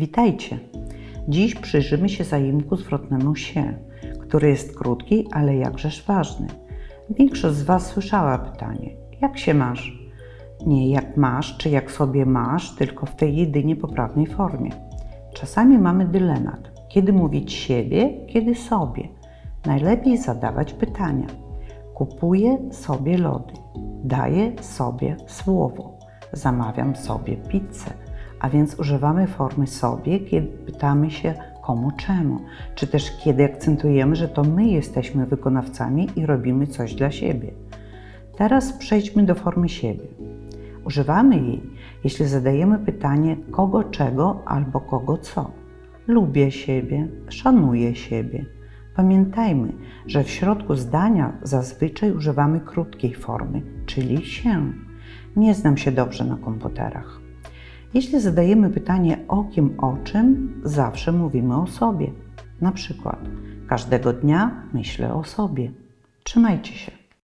Witajcie! Dziś przyjrzymy się zajemniku zwrotnemu się, który jest krótki, ale jakżeż ważny. Większość z Was słyszała pytanie: jak się masz? Nie jak masz, czy jak sobie masz, tylko w tej jedynie poprawnej formie. Czasami mamy dylemat, kiedy mówić siebie, kiedy sobie. Najlepiej zadawać pytania. Kupuję sobie lody, daję sobie słowo, zamawiam sobie pizzę. A więc używamy formy sobie, kiedy pytamy się komu czemu, czy też kiedy akcentujemy, że to my jesteśmy wykonawcami i robimy coś dla siebie. Teraz przejdźmy do formy siebie. Używamy jej, jeśli zadajemy pytanie kogo czego albo kogo co. Lubię siebie, szanuję siebie. Pamiętajmy, że w środku zdania zazwyczaj używamy krótkiej formy, czyli się. Nie znam się dobrze na komputerach. Jeśli zadajemy pytanie o kim, o czym, zawsze mówimy o sobie. Na przykład, każdego dnia myślę o sobie. Trzymajcie się.